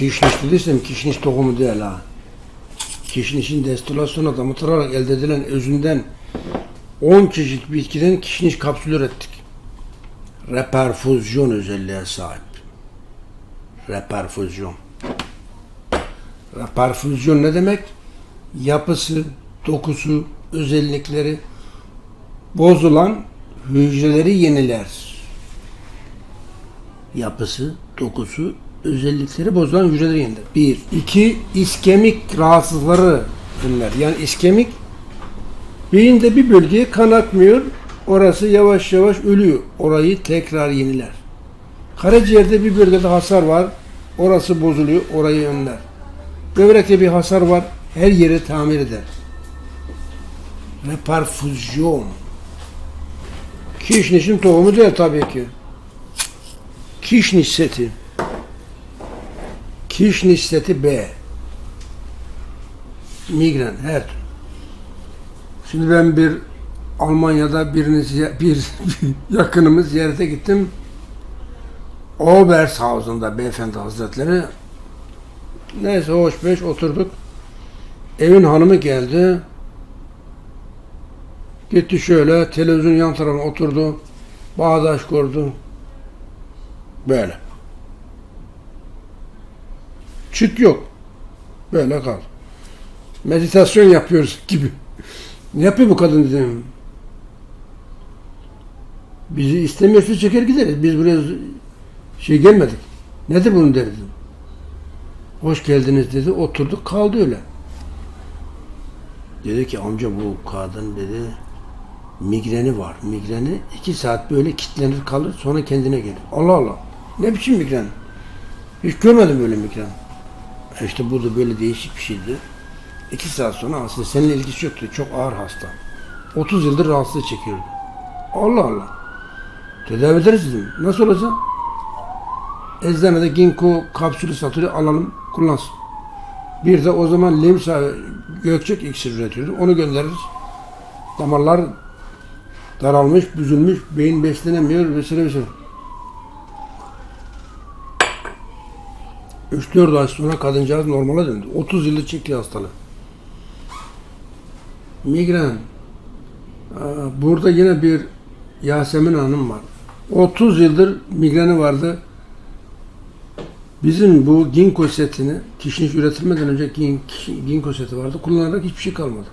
Kişniş dediysem kişniş tohumu değil ha. Kişnişin destilasyonu damıtılarak elde edilen özünden 10 çeşit bitkiden kişniş kapsülü ürettik. Reperfüzyon özelliğe sahip. Reperfüzyon. Reperfüzyon ne demek? Yapısı, dokusu, özellikleri bozulan hücreleri yeniler. Yapısı, dokusu, özellikleri bozulan hücreleri yeniler. Bir. iki iskemik rahatsızları önler. Yani iskemik beyinde bir bölgeye kan akmıyor. Orası yavaş yavaş ölüyor. Orayı tekrar yeniler. Karaciğerde bir bölgede hasar var. Orası bozuluyor. Orayı önler. Böbrekte bir hasar var. Her yeri tamir eder. Reperfüzyon. Kişnişin tohumu değil tabii ki. Kişniş seti. Kişniş seti B. Migren her. Şimdi ben bir Almanya'da birini ziy- bir, bir yakınımı ziyarete gittim. Obershausen'da beyefendi hazretleri. Neyse hoş beş oturduk. Evin hanımı geldi. Gitti şöyle televizyon yan tarafına oturdu. Bağdaş kurdu. Böyle. Çıt yok. Böyle kal. Meditasyon yapıyoruz gibi. Ne yapıyor bu kadın dedim. Bizi istemiyorsa çeker gideriz. Biz buraya şey gelmedik. Nedir bunun derdi? Hoş geldiniz dedi. Oturduk kaldı öyle. Dedi ki amca bu kadın dedi migreni var. Migreni iki saat böyle kilitlenir kalır sonra kendine gelir. Allah Allah. Ne biçim migren? Hiç görmedim böyle migren. İşte bu da böyle değişik bir şeydi. İki saat sonra aslında seninle ilgisi yoktu. Çok ağır hasta. 30 yıldır rahatsızlık çekiyordu. Allah Allah. Tedavi ederiz dedim. Nasıl olacak? Eczanede ginkgo kapsülü satılıyor alalım kullansın. Bir de o zaman limsa gökçek iksir üretiyordu. Onu göndeririz. Damarlar daralmış, büzülmüş, beyin beslenemiyor vesaire vesaire. 3-4 ay sonra kadıncağız normale döndü. 30 yıllık çekti hastalığı. Migren. Burada yine bir Yasemin Hanım var. 30 yıldır migreni vardı. Bizim bu ginkgo setini, kişniş üretilmeden önce gin, ginkgo seti vardı. Kullanarak hiçbir şey kalmadı.